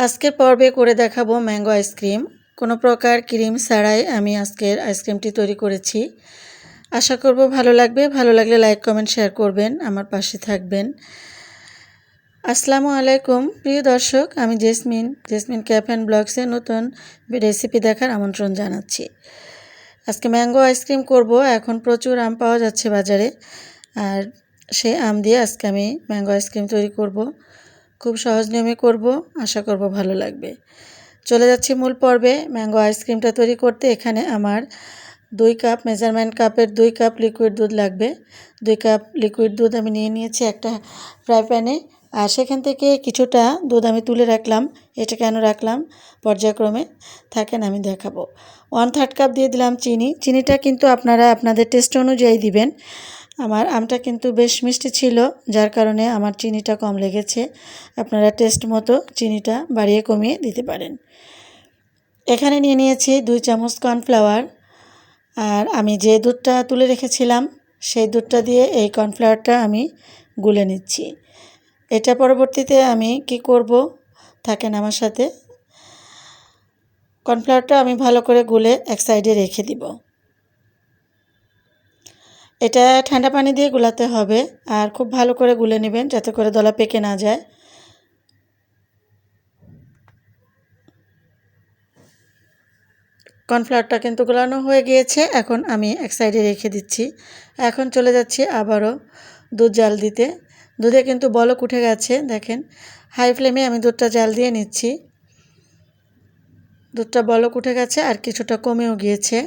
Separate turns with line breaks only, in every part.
আজকের পর্বে করে দেখাবো ম্যাঙ্গো আইসক্রিম। কোনো প্রকার ক্রিম ছাড়াই আমি আজকের আইসক্রিমটি তৈরি করেছি। আশা করব ভালো লাগবে। ভালো লাগলে লাইক, কমেন্ট, শেয়ার করবেন। আমার পাশে থাকবেন। আসসালামু আলাইকুম। প্রিয় দর্শক, আমি জেসমিন। জেসমিন ক্যাফ অ্যান্ড ব্লগসে নতুন রেসিপি দেখার আমন্ত্রণ জানাচ্ছি। আজকে ম্যাঙ্গো আইসক্রিম করব। এখন প্রচুর আম পাওয়া যাচ্ছে বাজারে। আর সেই আম দিয়ে আজকে আমি ম্যাঙ্গো আইসক্রিম তৈরি করব। খুব সহজ নিয়মে করব, আশা করব ভালো লাগবে। চলে যাচ্ছি মূল পর্বে। ম্যাঙ্গো আইসক্রিমটা তৈরি করতে এখানে আমার দুই কাপ মেজারমেন্ট কাপের দুই কাপ লিকুইড দুধ লাগবে। দুই কাপ লিকুইড দুধ আমি নিয়ে নিয়েছি একটা ফ্রাই প্যানে। আর সেখান থেকে কিছুটা দুধ আমি তুলে রাখলাম। এটা কেন রাখলাম? পর্যায়ক্রমে থাকেন, আমি দেখাবো। ওয়ান থার্ড কাপ দিয়ে দিলাম চিনি। চিনিটা কিন্তু আপনারা আপনাদের টেস্ট অনুযায়ী দিবেন। আমার আমটা কিন্তু বেশ মিষ্টি ছিল, যার কারণে আমার চিনিটা কম লেগেছে। আপনারা টেস্ট মতো চিনিটা বাড়িয়ে কমিয়ে দিতে পারেন। এখানে নিয়ে নিয়েছি দুই চামচ কর্নফ্লাওয়ার। আর আমি যে দুধটা তুলে রেখেছিলাম, সেই দুধটা দিয়ে এই কর্নফ্লাওয়ারটা আমি গুলে নিচ্ছি। এটা পরবর্তীতে আমি কি করব? থাকেন আমার সাথে। কর্নফ্লাওয়ারটা আমি ভালো করে গুলে এক সাইডে রেখে দিব। এটা ঠান্ডা পানি দিয়ে গুলাতে হবে আর খুব ভালো করে গুলে নেবেন যাতে করে দলা পেকে না যায়। কর্নফ্লাওয়ারটা কিন্তু গোলানো হয়ে গিয়েছে, এখন আমি এক সাইডে রেখে দিচ্ছি। এখন চলে যাচ্ছি আবারও দুধ জাল দিতে। দুধে কিন্তু বলক উঠে গেছে, দেখেন। হাই ফ্লেমে আমি দুধটা জাল দিয়ে নিচ্ছি। দুধটা বলক উঠে গেছে আর কিছুটা কমেও গিয়েছে।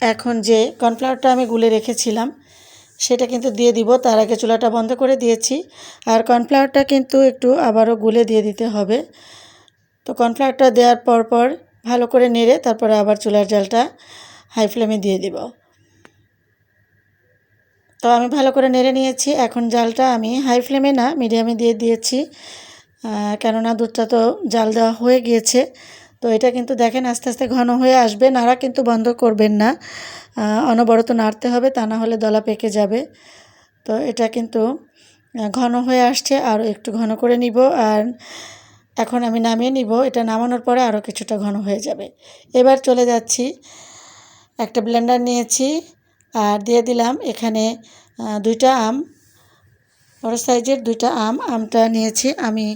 এখন যে কর্নফ্লাওয়ারটা আমি গুলে রেখেছিলাম, সেটা কিন্তু দিয়ে দিব। তার আগে চুলাটা বন্ধ করে দিয়েছি। আর কর্নফ্লাওয়ারটা কিন্তু একটু আবারও গুলে দিয়ে দিতে হবে। তো কর্নফ্লাওয়ারটা দেওয়ার পর পর ভালো করে নেড়ে তারপরে আবার চুলার জালটা হাই ফ্লেমে দিয়ে দিব। তো আমি ভালো করে নেড়ে নিয়েছি। এখন জালটা আমি হাই ফ্লেমে না, মিডিয়ামে দিয়ে দিয়েছি। কেননা দুধটা তো জাল দেওয়া হয়ে গিয়েছে। তো এটা কিন্তু দেখেন আস্তে আস্তে ঘন হয়ে আসবে। নাড়া কিন্তু বন্ধ করবেন না। অনবরত নাড়তে হবে, তা না হলে দলা পেকে যাবে। তো এটা কিন্তু ঘন হয়ে আসছে আরও একটু ঘন করে নিব। আর এখন আমি নামিয়ে নিব। এটা নামানোর পরে আরও কিছুটা ঘন হয়ে যাবে। এবার চলে যাচ্ছি। একটা ব্লেন্ডার নিয়েছি। আর দিয়ে দিলাম এখানে দুইটা আম। বড় সাইজের দুইটা আম, আমটা নিয়েছি। আমি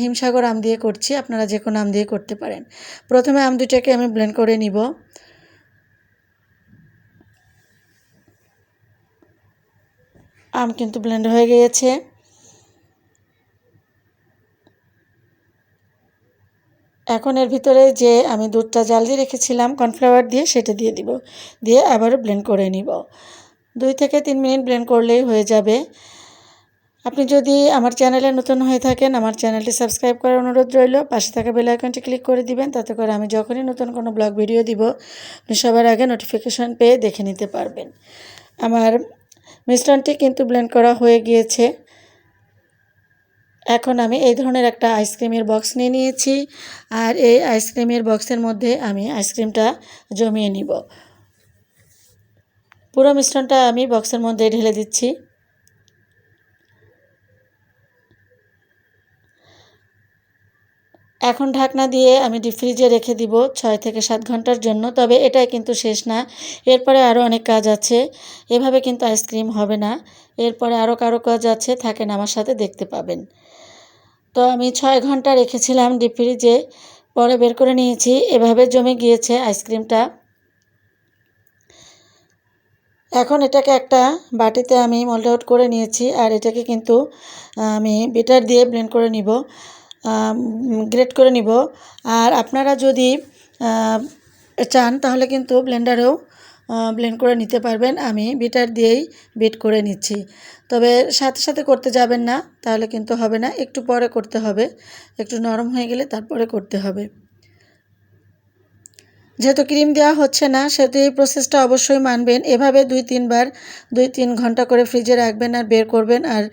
হিমসাগর আম দিয়ে করছি। আপনারা যে কোনো আম দিয়ে করতে পারেন। প্রথমে আম দুইটাকে আমি ব্লেন্ড করে নিব। আম কিন্তু ব্লেন্ড হয়ে গিয়েছে। এখন এর ভিতরে যে আমি দুধটা জাল দিয়ে রেখেছিলাম কর্নফ্লাওয়ার দিয়ে, সেটা দিয়ে দিব। দিয়ে আবারও ব্লেন্ড করে নিব। দুই থেকে তিন মিনিট ব্লেন্ড করলেই হয়ে যাবে। আপনি যদি আমার চ্যানেলে নতুন হয়ে থাকেন, আমার চ্যানেলটি সাবস্ক্রাইব করার অনুরোধ রইল। পাশে থাকা বেল আইকনটি ক্লিক করে দিবেন, তাতে করে আমি যখনই নতুন কোনো ব্লগ ভিডিও দিব, আপনি সবার আগে নোটিফিকেশন পেয়ে দেখে নিতে পারবেন। আমার মিশ্রণটি কিন্তু ব্লেন্ড করা হয়ে গিয়েছে। এখন আমি এই ধরনের একটা আইসক্রিমের বক্স নিয়ে নিয়েছি আর এই আইসক্রিমের বক্সের মধ্যে আমি আইসক্রিমটা জমিয়ে নিব। পুরো মিশ্রণটা আমি বক্সের মধ্যে ঢেলে দিচ্ছি। এখন ঢাকনা দিয়ে আমি ডিপ ফ্রিজে রেখে দিব ছয় থেকে সাত ঘণ্টার জন্য, তবে এটাই কিন্তু শেষ না। এরপরে আরও অনেক কাজ আছে। এভাবে কিন্তু আইসক্রিম হবে না। এরপরে আরও কারও কাজ আছে, থাকেন আমার সাথে, দেখতে পাবেন। তো আমি ছয় ঘণ্টা রেখেছিলাম ডিপ ফ্রিজে পরে বের করে নিয়েছি। এভাবে জমে গিয়েছে আইসক্রিমটা এখন এটাকে একটা বাটিতে আমি মোল্ড আউট করে নিয়েছি, আর এটাকে কিন্তু আমি বিটার দিয়ে ব্লেন্ড করে নিব। গ্রেট করে নিব। আর আপনারা যদি চান তাহলে কিন্তু ব্লেন্ডারেও ব্লেন্ড করে নিতে পারবেন। আমি বিটার দিয়েই বিট করে নিচ্ছি। তবে সাথে সাথে করতে যাবেন না, তাহলে কিন্তু হবে না। একটু পরে করতে হবে। একটু নরম হয়ে গেলে তারপরে করতে হবে। যেহেতু ক্রিম দেওয়া হচ্ছে না, সেহেতু এই প্রসেসটা অবশ্যই মানবেন। এভাবে দুই, তিনবার, দুই, তিন ঘণ্টা করে ফ্রিজে রাখবেন আর বের করবেন আর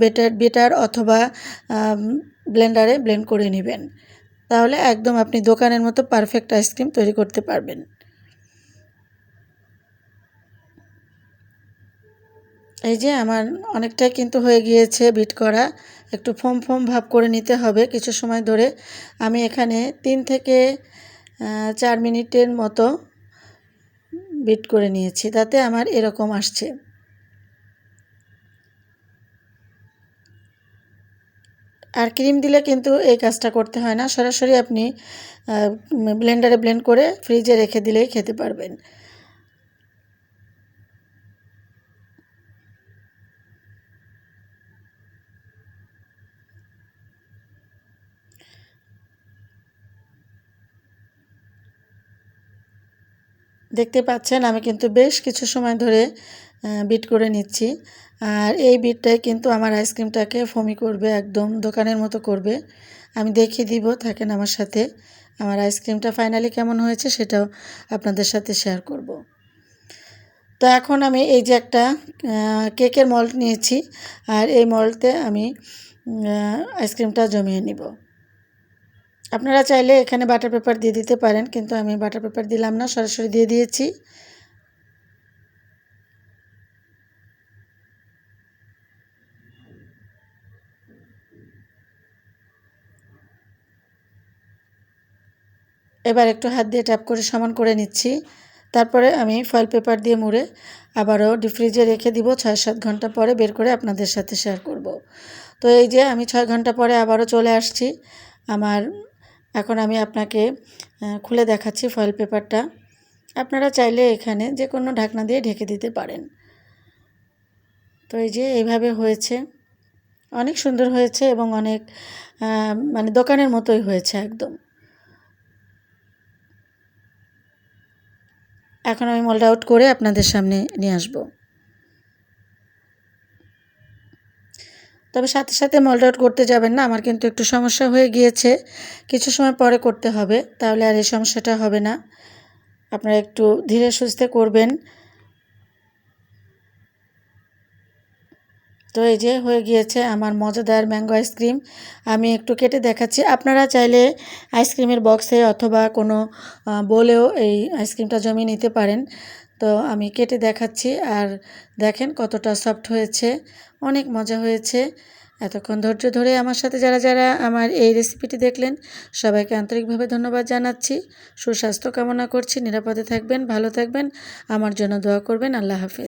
বেটার বেটার অথবা ব্লেন্ডারে ব্লেন্ড করে নেবেন। তাহলে একদম আপনি দোকানের মতো পারফেক্ট আইসক্রিম তৈরি করতে পারবেন। এই যে আমার অনেকটাই কিন্তু হয়ে গিয়েছে বিট করা। একটু ফোম ফোম ভাব করে নিতে হবে। কিছু সময় ধরে আমি এখানে তিন থেকে চার মিনিটের মতো বিট করে নিয়েছি, তাতে আমার এরকম আসছে। আর ক্রিম দিলে কিন্তু এই কাজটা করতে হয় না, সরাসরি আপনি ব্লেন্ডারে ব্লেন্ড করে ফ্রিজে রেখে দিলেই খেতে পারবেন। দেখতে পাচ্ছেন, আমি কিন্তু বেশ কিছু সময় ধরে বিট করে নিচ্ছি। আর এই বিটটাই কিন্তু আমার আইসক্রিমটাকে ফমি করবে, একদম দোকানের মতো করবে। আমি দেখিয়ে দিব, থাকেন আমার সাথে। আমার আইসক্রিমটা ফাইনালি কেমন হয়েছে সেটাও আপনাদের সাথে শেয়ার করব। তো এখন আমি এই যে একটা কেকের মল্ট নিয়েছি। আর এই মল্টে আমি আইসক্রিমটা জমিয়ে নিব। আপনারা চাইলে এখানে বাটার পেপার দিয়ে দিতে পারেন, কিন্তু আমি বাটার পেপার দিলাম না, সরাসরি দিয়ে দিয়েছি। এবার একটু হাত দিয়ে ট্যাপ করে সমান করে নিচ্ছি। তারপরে আমি ফয়েল পেপার দিয়ে মুড়ে আবারও ডিপ ফ্রিজে রেখে দিব, ছয় সাত ঘণ্টা পরে বের করে আপনাদের সাথে শেয়ার করব। তো এই যে আমি ছয় ঘণ্টা পরে আবারও চলে আসছি, আমার এখন আমি আপনাকে খুলে দেখাচ্ছি ফয়েল পেপারটা আপনারা চাইলে এখানে যে কোনো ঢাকনা দিয়ে ঢেকে দিতে পারেন। তো এই যে এইভাবে হয়েছে। অনেক সুন্দর হয়েছে এবং অনেক মানে দোকানের মতোই হয়েছে একদম। এখন আমি মোল্ড আউট করে আপনাদের সামনে নিয়ে আসব। তবে সাথে সাথে মোল্ড আউট করতে যাবেন না, আমার কিন্তু একটু সমস্যা হয়ে গিয়েছে। কিছু সময় পরে করতে হবে, তাহলে আর এই সমস্যাটা হবে না। আপনারা একটু ধীরে সুস্থে করবেন। তো এই যে হয়ে গিয়েছে আমার মজাদার ম্যাঙ্গো আইসক্রিম আমি একটু কেটে দেখাচ্ছি। আপনারা চাইলে আইসক্রিমের বক্সে অথবা কোনো বলেও এই আইসক্রিমটা জমিয়ে নিতে পারেন। তো আমি কেটে দেখাচ্ছি। আর দেখেন কতটা সফট হয়েছে। অনেক মজা হয়েছে। এতক্ষণ ধৈর্য ধরে আমার সাথে যারা যারা আমার এই রেসিপিটি দেখলেন, সবাইকে আন্তরিকভাবে ধন্যবাদ জানাচ্ছি। সুস্বাস্থ্য কামনা করছি। নিরাপদে থাকবেন, ভালো থাকবেন। আমার জন্য দোয়া করবেন। আল্লাহ হাফেজ।